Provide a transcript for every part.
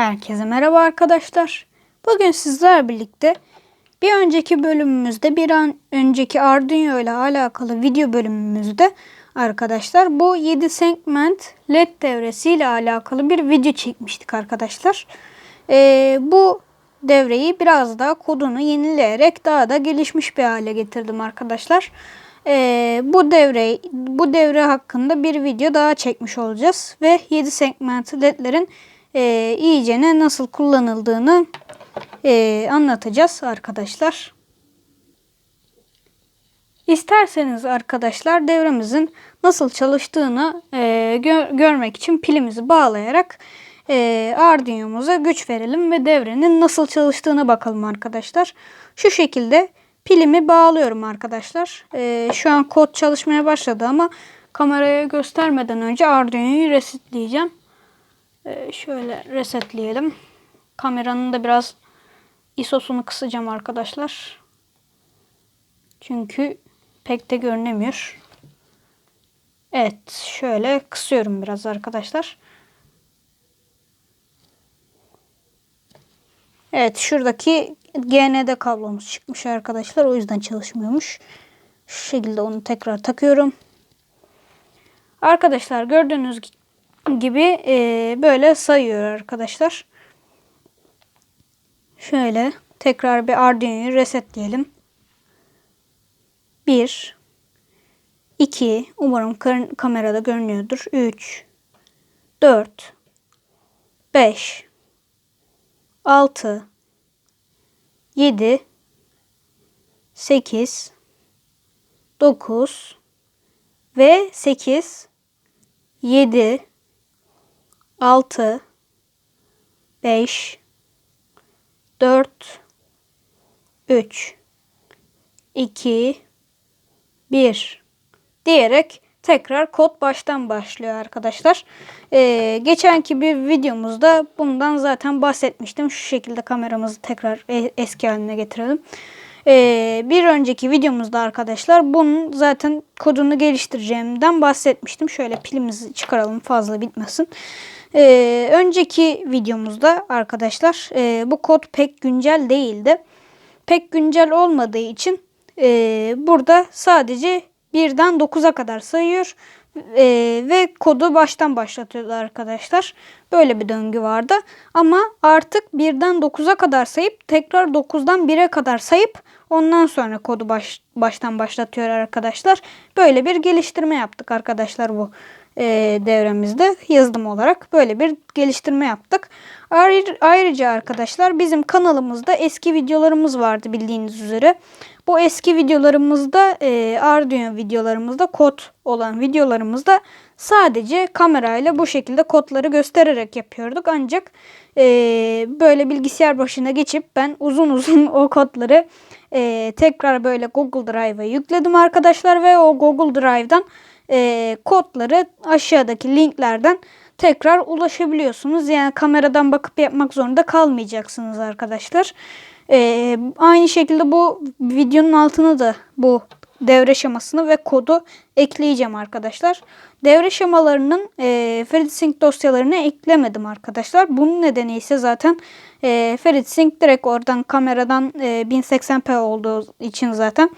Herkese merhaba arkadaşlar. Bugün sizlerle birlikte bir önceki bölümümüzde bir an önceki Arduino ile alakalı video bölümümüzde arkadaşlar bu 7 segment led devresi ile alakalı bir video çekmiştik arkadaşlar. Ee, bu devreyi biraz daha kodunu yenileyerek daha da gelişmiş bir hale getirdim arkadaşlar. Ee, bu devre bu devre hakkında bir video daha çekmiş olacağız ve 7 segment ledlerin e, iyicene nasıl kullanıldığını e, anlatacağız arkadaşlar. İsterseniz arkadaşlar devremizin nasıl çalıştığını e, gö- görmek için pilimizi bağlayarak e, Arduino'muza güç verelim ve devrenin nasıl çalıştığına bakalım arkadaşlar. Şu şekilde pilimi bağlıyorum arkadaşlar. E, şu an kod çalışmaya başladı ama kameraya göstermeden önce Arduino'yu resetleyeceğim. Ee, şöyle resetleyelim. Kameranın da biraz ISO'sunu kısacağım arkadaşlar. Çünkü pek de görünemiyor. Evet şöyle kısıyorum biraz arkadaşlar. Evet şuradaki GND kablomuz çıkmış arkadaşlar. O yüzden çalışmıyormuş. Şu şekilde onu tekrar takıyorum. Arkadaşlar gördüğünüz gibi e, böyle sayıyor arkadaşlar. Şöyle tekrar bir Arduino'yu resetleyelim. 1 2 umarım kamerada görünüyordur. 3 4 5 6 7 8 9 ve 8 7 6 5 4 3 2 1 diyerek tekrar kod baştan başlıyor arkadaşlar. Ee, geçenki bir videomuzda bundan zaten bahsetmiştim. Şu şekilde kameramızı tekrar e, eski haline getirelim. Ee, bir önceki videomuzda arkadaşlar bunun zaten kodunu geliştireceğimden bahsetmiştim. Şöyle pilimizi çıkaralım fazla bitmesin. Ee, önceki videomuzda arkadaşlar e, bu kod pek güncel değildi. Pek güncel olmadığı için e, burada sadece 1'den 9'a kadar sayıyor e, ve kodu baştan başlatıyorlar arkadaşlar. Böyle bir döngü vardı. Ama artık 1'den 9'a kadar sayıp tekrar 9'dan 1'e kadar sayıp ondan sonra kodu baş, baştan başlatıyor arkadaşlar. Böyle bir geliştirme yaptık arkadaşlar bu e, devremizde yazılım olarak böyle bir geliştirme yaptık. Ayrıca arkadaşlar bizim kanalımızda eski videolarımız vardı bildiğiniz üzere. Bu eski videolarımızda e, Arduino videolarımızda kod olan videolarımızda sadece kamerayla bu şekilde kodları göstererek yapıyorduk. Ancak e, böyle bilgisayar başına geçip ben uzun uzun o kodları e, tekrar böyle Google Drive'a yükledim arkadaşlar ve o Google Drive'dan e, kodları aşağıdaki linklerden tekrar ulaşabiliyorsunuz. Yani kameradan bakıp yapmak zorunda kalmayacaksınız arkadaşlar. E, aynı şekilde bu videonun altına da bu devre şemasını ve kodu ekleyeceğim arkadaşlar. Devre şemalarının e, FreeSync dosyalarını eklemedim arkadaşlar. Bunun nedeni ise zaten e, FreeSync direkt oradan kameradan e, 1080p olduğu için zaten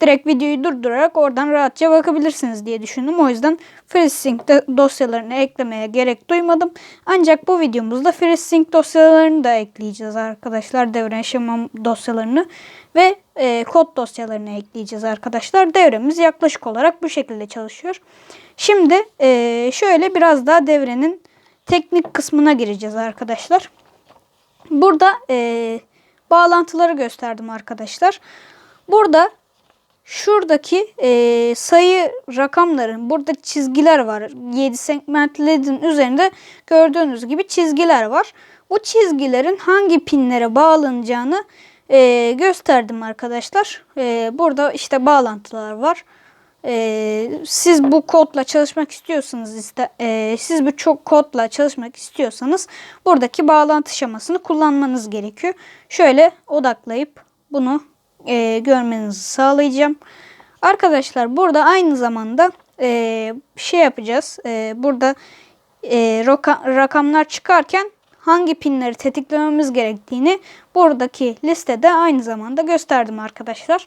direkt videoyu durdurarak oradan rahatça bakabilirsiniz diye düşündüm. O yüzden FreeSync dosyalarını eklemeye gerek duymadım. Ancak bu videomuzda FreeSync dosyalarını da ekleyeceğiz arkadaşlar. Devre şema dosyalarını ve e, kod dosyalarını ekleyeceğiz arkadaşlar. Devremiz yaklaşık olarak bu şekilde çalışıyor. Şimdi e, şöyle biraz daha devrenin teknik kısmına gireceğiz arkadaşlar. Burada e, bağlantıları gösterdim arkadaşlar. Burada şuradaki e, sayı rakamların burada çizgiler var. 7 segment ledin üzerinde gördüğünüz gibi çizgiler var. Bu çizgilerin hangi pinlere bağlanacağını e, gösterdim arkadaşlar. E, burada işte bağlantılar var. E, siz bu kodla çalışmak istiyorsanız iste, e, siz bu çok kodla çalışmak istiyorsanız buradaki bağlantı şemasını kullanmanız gerekiyor. Şöyle odaklayıp bunu e, görmenizi sağlayacağım. Arkadaşlar burada aynı zamanda e, şey yapacağız. E, burada e, rakamlar çıkarken hangi pinleri tetiklememiz gerektiğini buradaki listede aynı zamanda gösterdim arkadaşlar.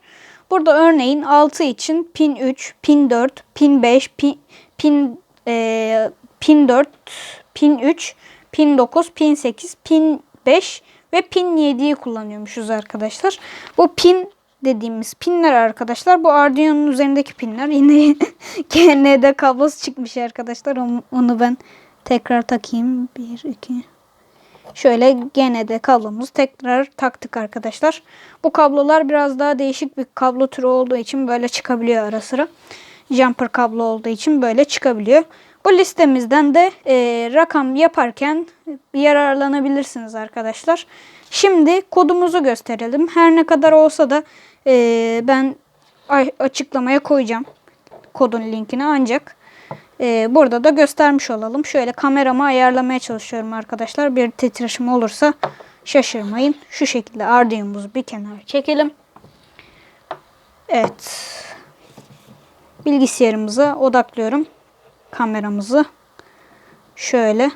Burada örneğin 6 için pin 3, pin 4, pin 5, pin, pin, e, pin 4, pin 3, pin 9, pin 8, pin 5 ve pin 7'yi kullanıyormuşuz arkadaşlar. Bu pin dediğimiz pinler arkadaşlar. Bu Arduino'nun üzerindeki pinler. Yine GND kablosu çıkmış arkadaşlar. Onu, ben tekrar takayım. 1, 2, Şöyle gene de kablomuzu tekrar taktık arkadaşlar. Bu kablolar biraz daha değişik bir kablo türü olduğu için böyle çıkabiliyor ara sıra. Jumper kablo olduğu için böyle çıkabiliyor. Bu listemizden de e, rakam yaparken yararlanabilirsiniz arkadaşlar. Şimdi kodumuzu gösterelim. Her ne kadar olsa da e, ben açıklamaya koyacağım kodun linkini ancak ee, burada da göstermiş olalım. Şöyle kameramı ayarlamaya çalışıyorum arkadaşlar. Bir titreşim olursa şaşırmayın. Şu şekilde Arduino'muzu bir kenara çekelim. Evet. Bilgisayarımıza odaklıyorum. Kameramızı. Şöyle.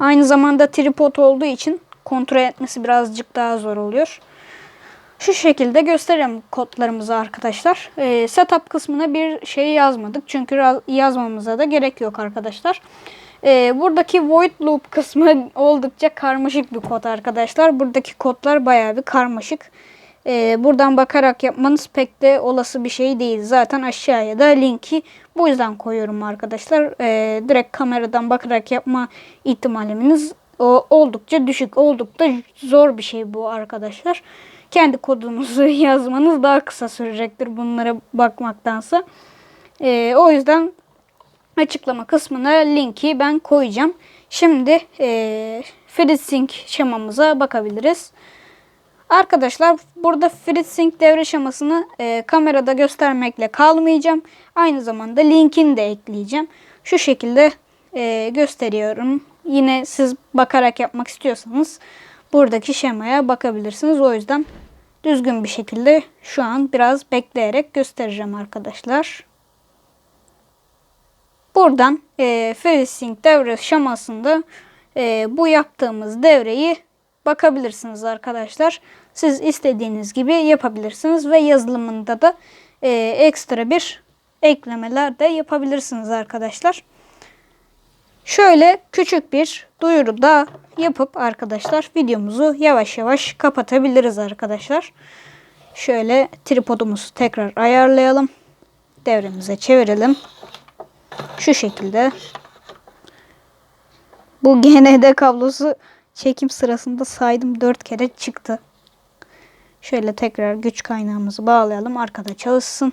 Aynı zamanda tripod olduğu için kontrol etmesi birazcık daha zor oluyor. Şu şekilde göstereyim kodlarımızı arkadaşlar. E, setup kısmına bir şey yazmadık. Çünkü yazmamıza da gerek yok arkadaşlar. E, buradaki void loop kısmı oldukça karmaşık bir kod arkadaşlar. Buradaki kodlar bayağı bir karmaşık. E, buradan bakarak yapmanız pek de olası bir şey değil. Zaten aşağıya da linki bu yüzden koyuyorum arkadaşlar. E, direkt kameradan bakarak yapma ihtimaliniz o, oldukça düşük. Oldukça zor bir şey bu arkadaşlar kendi kodunuzu yazmanız daha kısa sürecektir bunlara bakmaktansa. E, o yüzden açıklama kısmına linki ben koyacağım. Şimdi e, FreeSync şemamıza bakabiliriz. Arkadaşlar burada FreeSync devre şemasını e, kamerada göstermekle kalmayacağım. Aynı zamanda linkini de ekleyeceğim. Şu şekilde e, gösteriyorum. Yine siz bakarak yapmak istiyorsanız buradaki şemaya bakabilirsiniz. O yüzden düzgün bir şekilde şu an biraz bekleyerek göstereceğim arkadaşlar. Buradan e, FreeSync devre şamasında e, bu yaptığımız devreyi bakabilirsiniz arkadaşlar. Siz istediğiniz gibi yapabilirsiniz ve yazılımında da e, ekstra bir eklemeler de yapabilirsiniz arkadaşlar. Şöyle küçük bir duyuru da yapıp arkadaşlar videomuzu yavaş yavaş kapatabiliriz arkadaşlar. Şöyle tripodumuzu tekrar ayarlayalım. Devremize çevirelim. Şu şekilde. Bu GND kablosu çekim sırasında saydım 4 kere çıktı. Şöyle tekrar güç kaynağımızı bağlayalım. Arkada çalışsın.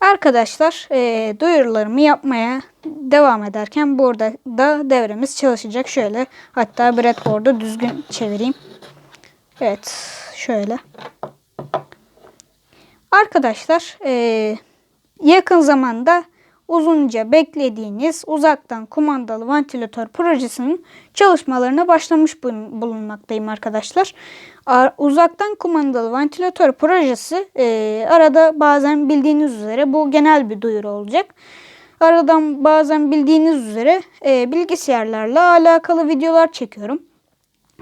Arkadaşlar e, duyurularımı yapmaya devam ederken burada da devremiz çalışacak. Şöyle hatta breadboard'u düzgün çevireyim. Evet şöyle. Arkadaşlar e, yakın zamanda uzunca beklediğiniz uzaktan kumandalı ventilatör projesinin çalışmalarına başlamış bulunmaktayım arkadaşlar. Uzaktan kumandalı ventilatör projesi e, arada bazen bildiğiniz üzere bu genel bir duyuru olacak. Aradan bazen bildiğiniz üzere e, bilgisayarlarla alakalı videolar çekiyorum.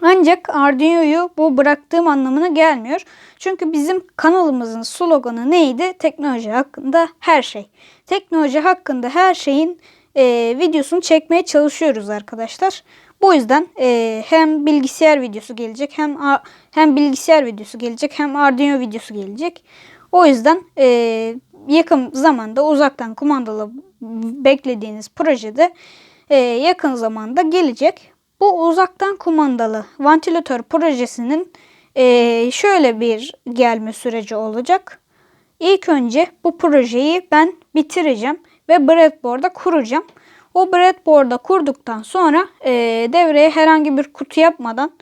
Ancak Arduino'yu bu bıraktığım anlamına gelmiyor. Çünkü bizim kanalımızın sloganı neydi? Teknoloji hakkında her şey. Teknoloji hakkında her şeyin e, videosunu çekmeye çalışıyoruz arkadaşlar. Bu yüzden e, hem bilgisayar videosu gelecek hem hem bilgisayar videosu gelecek hem Arduino videosu gelecek. O yüzden e, yakın zamanda uzaktan kumandalı beklediğiniz projede e, yakın zamanda gelecek. Bu uzaktan kumandalı ventilatör projesinin e, şöyle bir gelme süreci olacak. İlk önce bu projeyi ben bitireceğim ve breadboard'a kuracağım. O breadboard'a kurduktan sonra e, devreye herhangi bir kutu yapmadan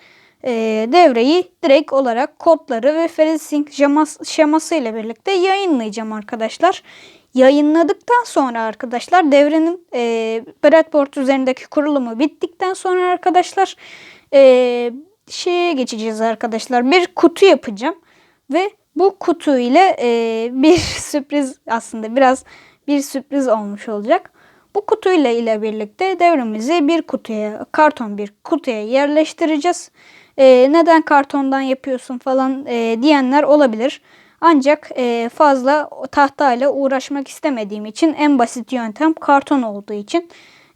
e, devreyi direkt olarak kodları ve FreeSync şeması ile birlikte yayınlayacağım arkadaşlar. Yayınladıktan sonra arkadaşlar devrenin e, breadboard üzerindeki kurulumu bittikten sonra arkadaşlar e, şeye geçeceğiz arkadaşlar. Bir kutu yapacağım ve bu kutu ile e, bir sürpriz aslında biraz bir sürpriz olmuş olacak. Bu kutuyla ile birlikte devremizi bir kutuya, karton bir kutuya yerleştireceğiz. Ee, neden kartondan yapıyorsun falan e, diyenler olabilir. Ancak e, fazla tahtayla uğraşmak istemediğim için en basit yöntem karton olduğu için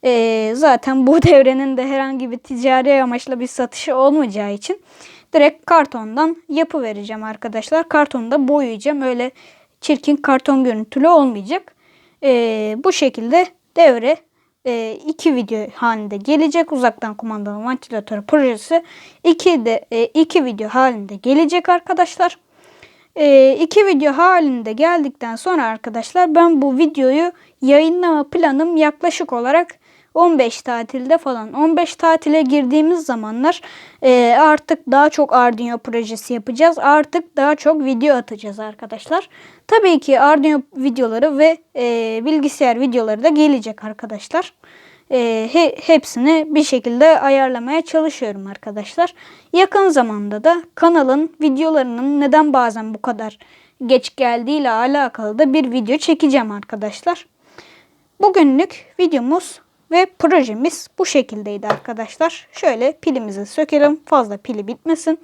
e, zaten bu devrenin de herhangi bir ticari amaçla bir satışı olmayacağı için direkt kartondan yapı vereceğim arkadaşlar. Kartonu da boyayacağım. Öyle çirkin karton görüntülü olmayacak. E, bu şekilde devre e, iki video halinde gelecek. Uzaktan kumandalı ventilatör projesi iki de e, iki video halinde gelecek arkadaşlar. E, iki video halinde geldikten sonra arkadaşlar ben bu videoyu yayınlama planım yaklaşık olarak 15 tatilde falan 15 tatile girdiğimiz zamanlar e, artık daha çok Arduino projesi yapacağız. Artık daha çok video atacağız arkadaşlar. Tabii ki Arduino videoları ve e, bilgisayar videoları da gelecek arkadaşlar. E, he, hepsini bir şekilde ayarlamaya çalışıyorum arkadaşlar. Yakın zamanda da kanalın videolarının neden bazen bu kadar geç geldiği ile alakalı da bir video çekeceğim arkadaşlar. Bugünlük videomuz ve projemiz bu şekildeydi arkadaşlar. Şöyle pilimizi sökelim. Fazla pili bitmesin.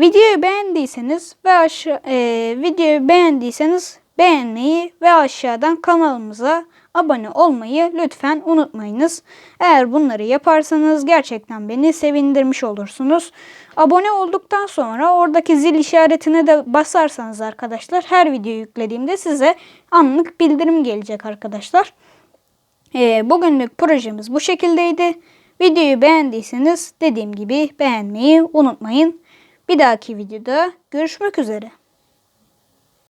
Videoyu beğendiyseniz ve aşağı e, videoyu beğendiyseniz beğenmeyi ve aşağıdan kanalımıza abone olmayı lütfen unutmayınız. Eğer bunları yaparsanız gerçekten beni sevindirmiş olursunuz. Abone olduktan sonra oradaki zil işaretine de basarsanız arkadaşlar her video yüklediğimde size anlık bildirim gelecek arkadaşlar. Ee, bugünlük projemiz bu şekildeydi. Videoyu beğendiyseniz dediğim gibi beğenmeyi unutmayın. Bir dahaki videoda görüşmek üzere.